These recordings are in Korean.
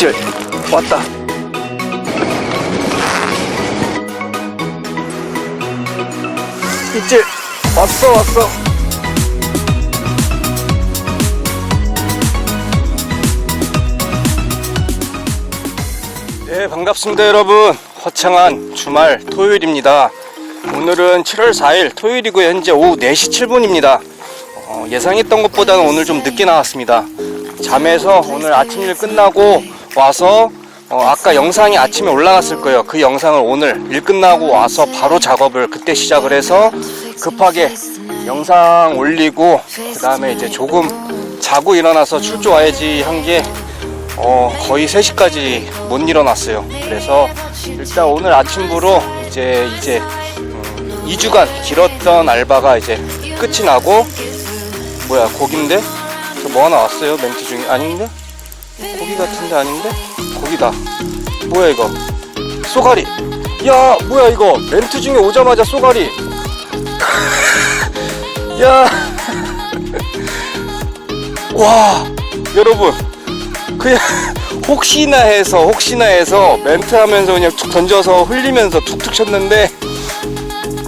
입질 왔다. 입질 왔어 왔어. 네 반갑습니다 여러분. 화창한 주말 토요일입니다. 오늘은 7월 4일 토요일이고 현재 오후 4시 7분입니다. 어, 예상했던 것보다는 오늘 좀 늦게 나왔습니다. 잠에서 오늘 아침 일 끝나고 와서 어, 아까 영상이 아침에 올라갔을 거예요 그 영상을 오늘 일 끝나고 와서 바로 작업을 그때 시작을 해서 급하게 영상 올리고 그 다음에 이제 조금 자고 일어나서 출조 와야지 한 게 어, 거의 3시까지 못 일어났어요. 그래서 일단 오늘 아침부로 이제 이제 음, 2주간 길었던 알바가 이제 끝이 나고 뭐야 고기인데? 저 뭐 하나 왔어요 멘트 중에 아닌데? 고기 같은데 아닌데? 고기다. 뭐야 이거? 쏘가리. 야 뭐야 이거 멘트 중에 오자마자 쏘가리. 야. 와 여러분 그냥 혹시나 해서 혹시나 해서 멘트 하면서 그냥 툭 던져서 흘리면서 툭툭 쳤는데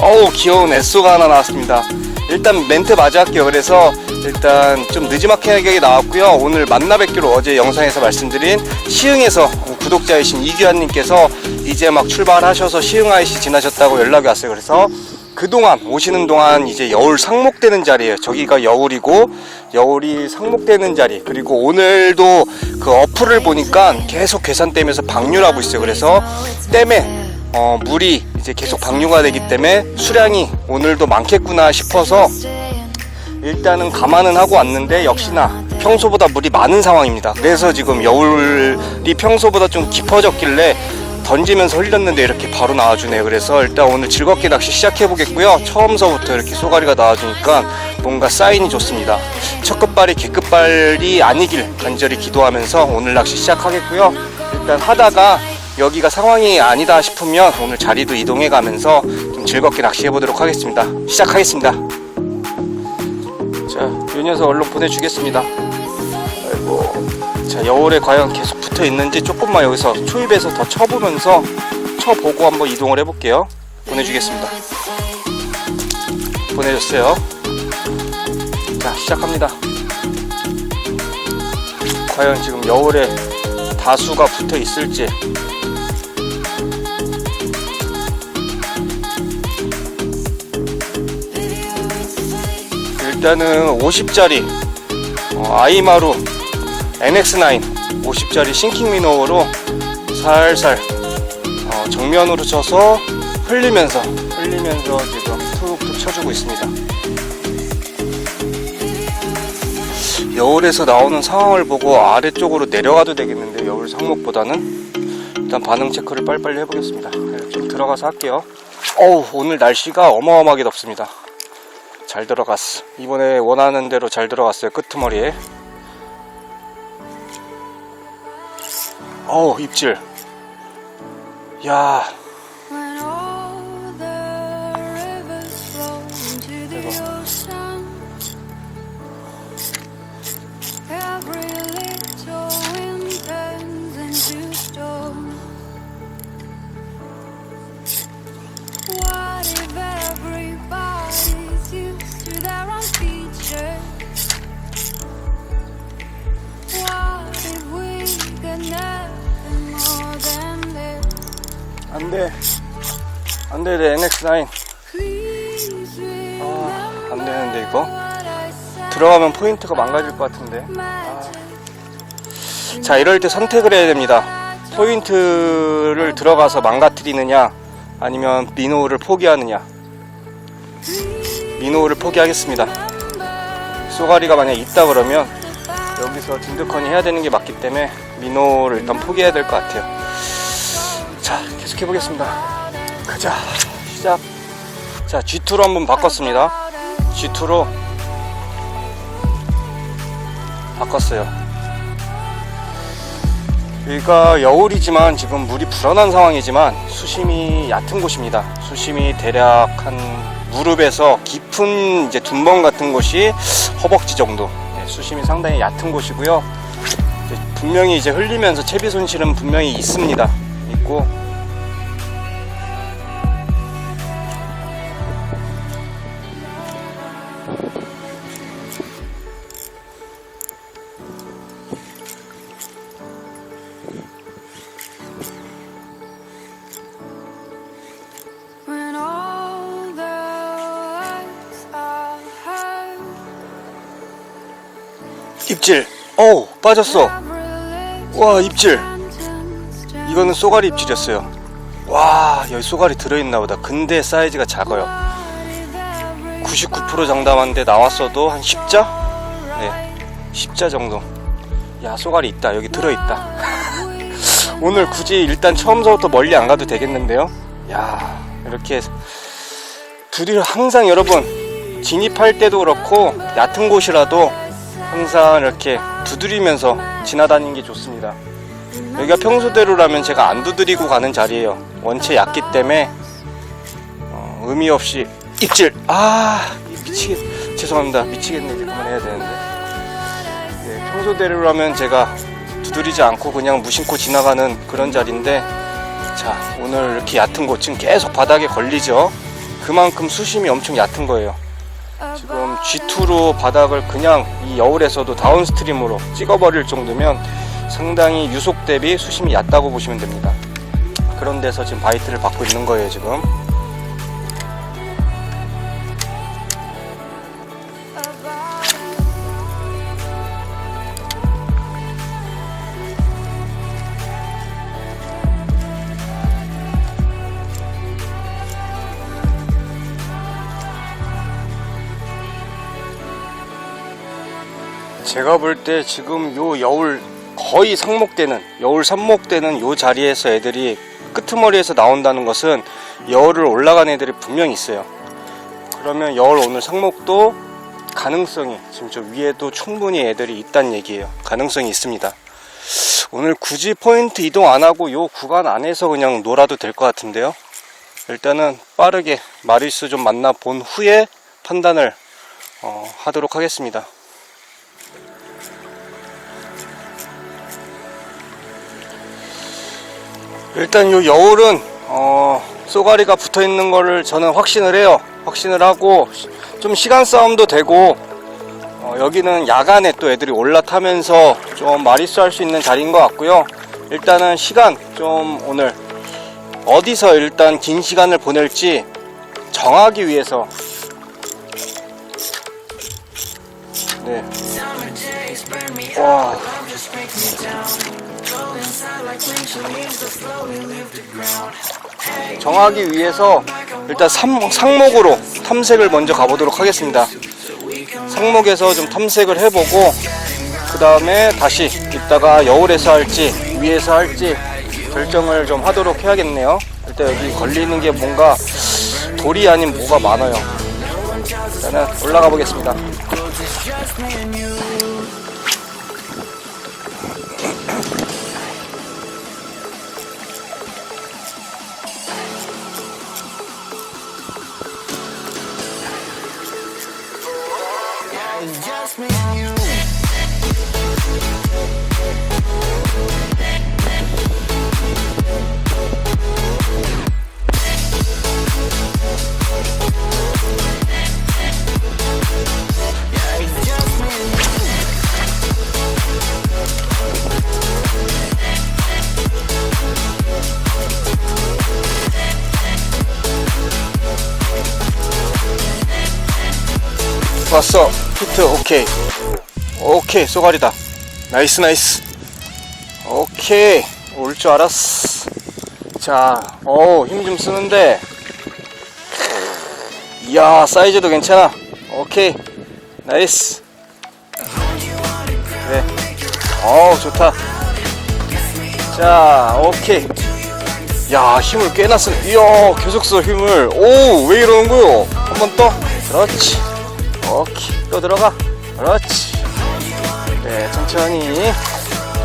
어우 귀여운 애쏘가 하나 나왔습니다 일단 멘트 마저 할게요 그래서 일단 좀 늦지막하게 나왔고요 오늘 만나 뵙기로 어제 영상에서 말씀드린 시흥에서 구독자이신 이규환님께서 이제 막 출발하셔서 시흥 IC 지나셨다고 연락이 왔어요 그래서 그동안 오시는 동안 이제 여울 상목되는 자리예요. 저기가 여울이고 여울이 상목되는 자리. 그리고 오늘도 그 어플을 보니까 계속 계산되면서 방류하고 있어요. 그래서 댐에 어, 물이 이제 계속 방류가 되기 때문에 수량이 오늘도 많겠구나 싶어서 일단은 감안은 하고 왔는데 역시나 평소보다 물이 많은 상황입니다. 그래서 지금 여울이 평소보다 좀 깊어졌길래 던지면서 흘렸는데 이렇게 바로 나와주네요. 그래서 일단 오늘 즐겁게 낚시 시작해 보겠고요. 처음서부터 이렇게 쏘가리가 나와주니까 뭔가 사인이 좋습니다. 첫 끝발이 개끝발이 아니길 간절히 기도하면서 오늘 낚시 시작하겠고요. 일단 하다가 여기가 상황이 아니다 싶으면 오늘 자리도 이동해 가면서 좀 즐겁게 낚시해 보도록 하겠습니다. 시작하겠습니다. 자, 요 녀석 얼른 보내주겠습니다. 아이고. 자, 여울에 과연 계속 붙어 있는지 조금만 여기서 초입에서 더 쳐보면서 쳐보고 한번 이동을 해볼게요. 보내주겠습니다. 보내줬어요. 자, 시작합니다. 과연 지금 여울에 다수가 붙어 있을지. 일단은 50짜리 아이마루 NX9 50짜리 싱킹 미노어로 살살 어, 정면으로 쳐서 흘리면서 흘리면서 지금 툭툭 쳐주고 있습니다. 여울에서 나오는 상황을 보고 아래쪽으로 내려가도 되겠는데 여울 상목보다는 일단 반응 체크를 빨리빨리 해보겠습니다. 네, 좀 들어가서 할게요. 어우 오늘 날씨가 어마어마하게 덥습니다. 잘 들어갔어. 이번에 원하는 대로 잘 들어갔어요. 끄트머리에. 어우 입질 야 내 NX9 Please 아 안되는데 이거? 들어가면 포인트가 망가질 것 같은데. matters. 자 이럴 때 선택을 해야 됩니다. 포인트를 들어가서 망가뜨리느냐 아니면 미노를 포기하느냐? 미노를 포기하겠습니다. 쏘가리가 만약 있다 그러면 여기서 딘드컨이 해야 되는 게 맞기 때문에 미노를 일단 포기해야 될 것 같아요. 자 계속 해보겠습니다 가자. 시작. 자 G2로 한번 바꿨습니다. G2로. 바꿨어요. 여기가 여울이지만 지금 물이 불어난 상황이지만 수심이 얕은 곳입니다. 수심이 대략 한 무릎에서 깊은 이제 둔번 같은 곳이 허벅지 정도. 네, 수심이 상당히 얕은 곳이고요. 분명히 이제 흘리면서 채비 손실은 분명히 있습니다. 있고 입질. 어우 빠졌어. 와 입질. 이거는 쏘가리 입질이었어요. 와 여기 쏘가리 들어있나 보다. 근데 사이즈가 작아요. 99% 장담한데 나왔어도 한 10자? 네 10자 정도. 야 쏘가리 있다. 여기 들어있다. 오늘 굳이 일단 처음서부터 멀리 안 가도 되겠는데요. 야 이렇게 두드려 항상 여러분 진입할 때도 그렇고 얕은 곳이라도 항상 이렇게 두드리면서 지나다니는 게 좋습니다. 여기가 평소대로라면 제가 안 두드리고 가는 자리예요. 원체 얕기 때문에 어, 의미 없이 입질. 아 미치겠. 죄송합니다. 미치겠네. 이제 그만해야 되는데. 네, 평소대로라면 제가 두드리지 않고 그냥 무심코 지나가는 그런 자리인데 자 오늘 이렇게 얕은 곳은 계속 바닥에 걸리죠. 그만큼 수심이 엄청 얕은 거예요. 지금 G2로 바닥을 그냥 이 여울에서도 다운스트림으로 찍어버릴 정도면 상당히 유속 대비 수심이 얕다고 보시면 됩니다. 그런 데서 지금 바이트를 받고 있는 거예요, 지금. 제가 볼 때 지금 요 여울 거의 상목되는 여울 삽목되는 요 자리에서 애들이 끄트머리에서 나온다는 것은 여울을 올라간 애들이 분명히 있어요. 그러면 여울 오늘 상목도 가능성이 지금 저 위에도 충분히 애들이 있다는 얘기예요. 가능성이 있습니다. 오늘 굳이 포인트 이동 안 하고 요 구간 안에서 그냥 놀아도 될 것 같은데요. 일단은 빠르게 마리스 좀 만나 본 후에 판단을 어, 하도록 하겠습니다. 일단 요 여울은 어, 쏘가리가 붙어 있는 거를 저는 확신을 해요. 확신을 하고 좀 시간 싸움도 되고 어, 여기는 야간에 또 애들이 올라타면서 좀 마리수 할 수 있는 자리인 것 같고요. 일단은 시간 좀 오늘 어디서 일단 긴 시간을 보낼지 정하기 위해서 네. 와. 정하기 위해서 일단 상, 상목으로 탐색을 먼저 가보도록 하겠습니다. 상목에서 좀 탐색을 해보고 그 다음에 다시 이따가 여울에서 할지 위에서 할지 결정을 좀 하도록 해야겠네요. 일단 여기 걸리는 게 뭔가 돌이 아닌 뭐가 많아요. 일단은 올라가 보겠습니다. 왔어. 히트 오케이. 오케이 쏘가리다. 나이스 나이스. 오케이. 올 줄 알았어. 자어힘 좀 쓰는데. 이야 사이즈도 괜찮아. 오케이. 나이스. 그래. 어우 좋다. 자 오케이. 야 힘을 꽤나 쓰네. 이야 계속 써 힘을. 오 왜 이러는 거요? 한 번 더 그렇지 오케이. 또 들어가. 그렇지. 네 천천히.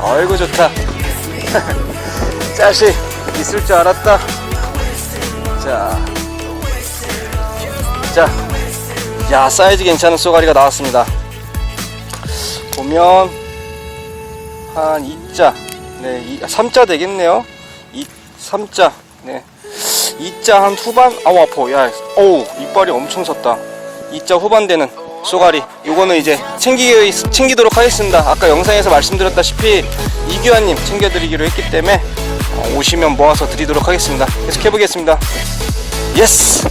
아이고 좋다. 짜식 있을 줄 알았다. 자, 자, 야 사이즈 괜찮은 쏘가리가 나왔습니다. 보면 한 2자. 네 2, 3자 되겠네요. 2, 3자. 네. 2자 한 후반 아우 아파. 야 어우 이빨이 엄청 섰다 2자 후반 되는 쏘가리 요거는 이제 챙기, 챙기도록 하겠습니다. 아까 영상에서 말씀드렸다시피 이규환님 챙겨드리기로 했기 때문에 어, 오시면 모아서 드리도록 하겠습니다. 계속 해보겠습니다. 예스!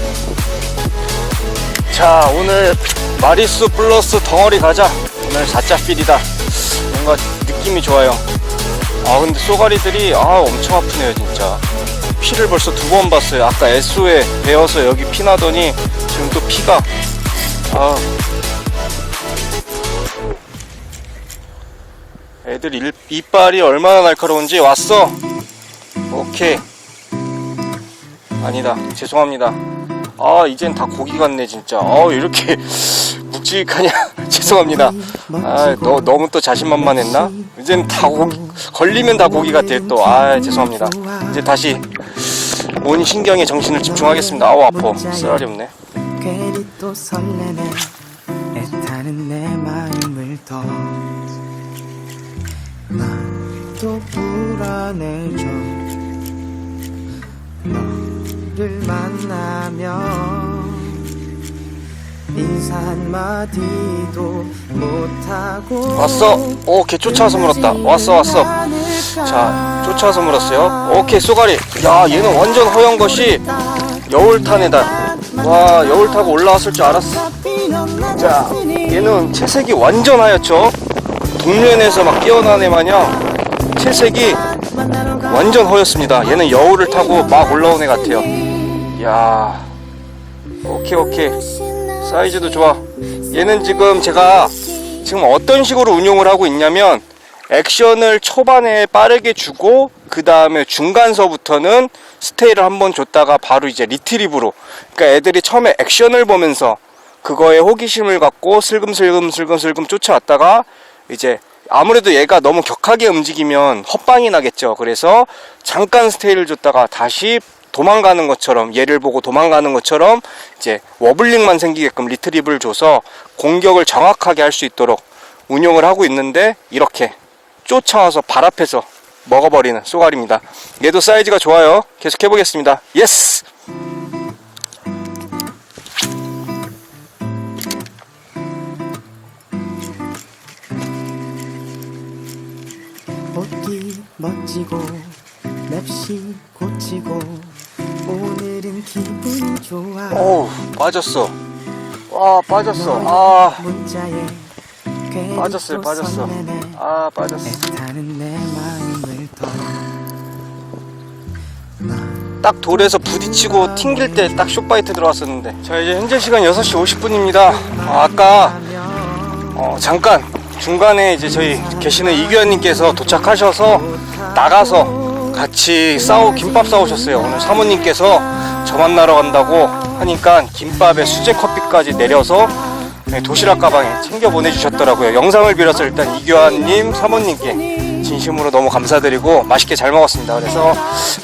자 오늘 마리수 플러스 덩어리 가자. 오늘 4자 필이다. 뭔가 느낌이 좋아요. 아 근데 쏘가리들이 아 엄청 아프네요 진짜. 피를 벌써 두 번 봤어요. 아까 SO에 베어서 여기 피 나더니 지금 또 피가 아. 애들 일, 이빨이 얼마나 날카로운지 왔어. 오케이. 아니다. 죄송합니다. 아 이젠 다 고기 같네 진짜. 아 이렇게 묵직하냐? 죄송합니다. 아 너, 너무 또 자신만만했나? 이젠 다 고기 걸리면 다 고기 같아 또 아 죄송합니다. 이제 다시 온 신경에 정신을 집중하겠습니다. 아우 아파. 쓰라리 없네 괜히 또 설레네. 애타는 내 마음을 더난또 불안해져. 너를 만나면 인사 한마디도 못하고 왔어. 오케이 쫓아와서 물었다. 왔어 왔어. 자 쫓아와서 물었어요. 오케이 쏘가리. 야 얘는 완전 허연 것이 여울탄에다 와 여울 타고 올라왔을 줄 알았어. 자 얘는 채색이 완전 하얗죠? 동면에서 막 깨어난 애 마냥 채색이 완전 허였습니다. 얘는 여울을 타고 막 올라온 애 같아요. 야 오케이 오케이. 사이즈도 좋아. 얘는 지금 제가 지금 어떤 식으로 운용을 하고 있냐면 액션을 초반에 빠르게 주고 그 다음에 중간서부터는 스테이를 한번 줬다가 바로 이제 리트리브로. 그러니까 애들이 처음에 액션을 보면서 그거에 호기심을 갖고 슬금슬금 슬금슬금 쫓아왔다가 이제 아무래도 얘가 너무 격하게 움직이면 헛방이 나겠죠. 그래서 잠깐 스테이를 줬다가 다시 도망가는 것처럼 얘를 보고 도망가는 것처럼 이제 워블링만 생기게끔 리트리브를 줘서 공격을 정확하게 할 수 있도록 운용을 하고 있는데 이렇게 쫓아와서 발 앞에서 먹어버리는 쏘가리입니다. 얘도 사이즈가 좋아요. 계속 해보겠습니다. 예스! 옷기 멋지고 맵시 고치고 오늘은 기분이 좋아 어우, 빠졌어. 와, 빠졌어. 아, 문자에 빠졌어요, 또 빠졌어. 아, 빠졌어. 딱 돌에서 부딪히고 튕길 때 딱 숏바이트 들어왔었는데. 자, 이제 현재 시간 6시 50분입니다. 아, 아까 어, 잠깐 중간에 이제 저희 계시는 이규현님께서 도착하셔서 나가서 같이 싸우 김밥 싸우셨어요. 오늘 사모님께서 저 만나러 간다고 하니까 김밥에 수제 커피까지 내려서 네, 도시락 가방에 챙겨 보내주셨더라고요. 영상을 빌어서 일단 이규환님 사모님께 진심으로 너무 감사드리고 맛있게 잘 먹었습니다. 그래서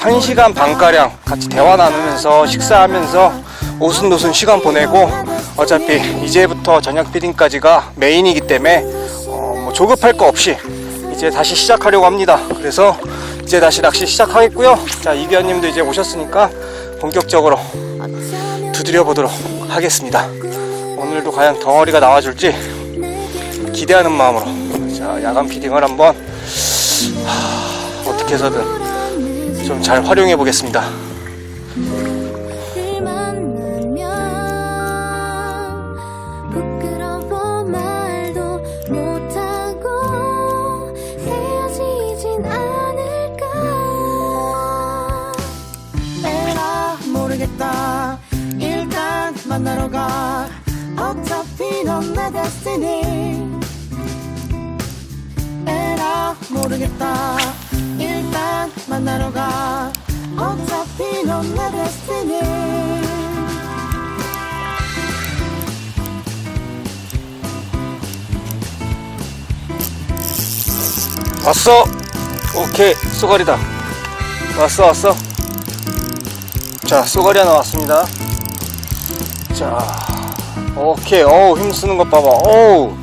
1시간 반가량 같이 대화 나누면서 식사하면서 오순도순 시간 보내고 어차피 이제부터 저녁 피딩까지가 메인이기 때문에 어, 뭐 조급할 거 없이 이제 다시 시작하려고 합니다. 그래서 이제 다시 낚시 시작하겠고요. 자 이규현님도 이제 오셨으니까 본격적으로 두드려 보도록 하겠습니다. 오늘도 과연 덩어리가 나와줄지 기대하는 마음으로 자 야간 피딩을 한번 하, 어떻게 해서든 좀 잘 활용해 보겠습니다. 만나러 가. 어차피 넌 내 데스티니 모르겠다 일단 만나러 가 어차피 넌 내 데스티니 왔어. 오케이 쏘가리다. 왔어 왔어. 자 쏘가리 하나 왔습니다. 자 오케이 어우 힘쓰는 것 봐봐. 어우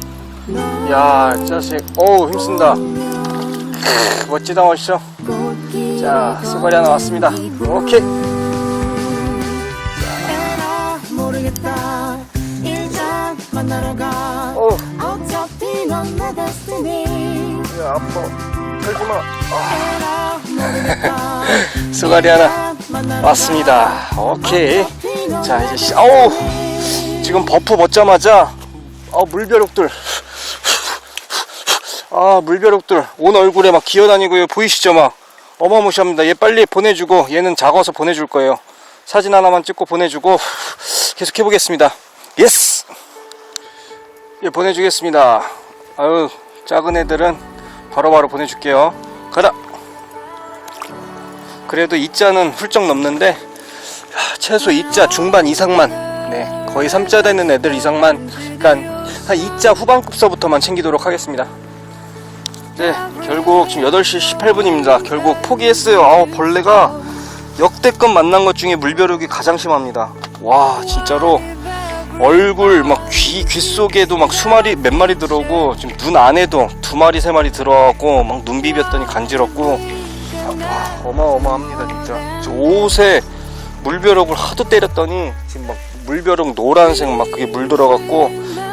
야이 자식 어우 힘쓴다. 멋지다 멋있어 자 쏘가리 하나 왔습니다. 오케이. 어. 야, 아파. 털지마. 모르겠다. 쏘가리 하나 왔습니다. 가. 오케이. 자내 이제 시, 어우. 지금 버프 먹자마자 어 물벼룩들 아 물벼룩들 온 얼굴에 막 기어다니고요 보이시죠 막? 어마무시합니다. 얘 빨리 보내주고 얘는 작아서 보내줄 거예요. 사진 하나만 찍고 보내주고 계속 해보겠습니다. 예스! 예 보내주겠습니다. 아유 작은 애들은 바로바로 보내줄게요. 가라! 그래도 이자는 훌쩍 넘는데 아, 최소 2자 중반 이상만 네 거의 3자 되는 애들 이상만 그러니까 한 2자 후반급서부터만 챙기도록 하겠습니다 네 결국 지금 8시 18분입니다. 결국 포기했어요. 아우 벌레가 역대급 만난 것 중에 물벼룩이 가장 심합니다. 와 진짜로 얼굴 막 귀 귀 속에도 막 수마리 몇 마리 들어오고 지금 눈 안에도 두 마리 세 마리 들어가고 막 눈 비볐더니 간지럽고. 아, 어마어마합니다 진짜. 저 옷에 물벼룩을 하도 때렸더니 지금 막 물벼룩 노란색 막 그게 물 들어갔고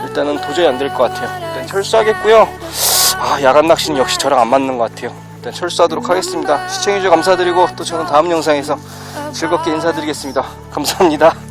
일단은 도저히 안 될 것 같아요. 일단 철수하겠고요 아 야간 낚시는 역시 저랑 안 맞는 것 같아요. 일단 철수하도록 하겠습니다. 시청해주셔서 감사드리고 또 저는 다음 영상에서 즐겁게 인사드리겠습니다. 감사합니다